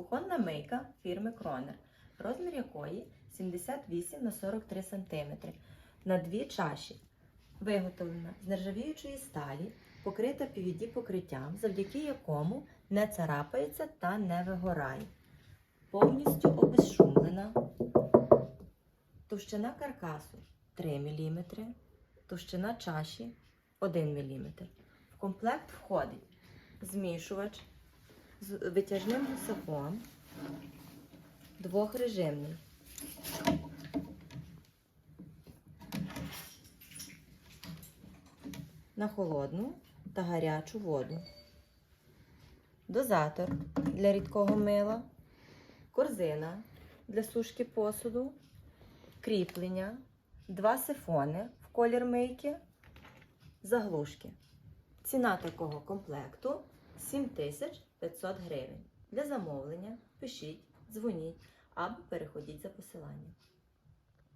Кухонна мийка фірми Кронер, розмір якої 78 на 43 см на дві чаші. Виготовлена з нержавіючої сталі, покрита PVD покриттям, завдяки якому не царапається та не вигорає. Повністю обезшумлена. Товщина каркасу 3 мм, товщина чаші 1 мм. В комплект входить змішувач з витяжним гусаком, двохрежимний. На холодну та гарячу воду. Дозатор для рідкого мила, корзина для сушки посуду, кріплення, два сифони в колір мийки, заглушки. Ціна такого комплекту 7500 гривень. Для замовлення пишіть, дзвоніть або переходіть за посиланням.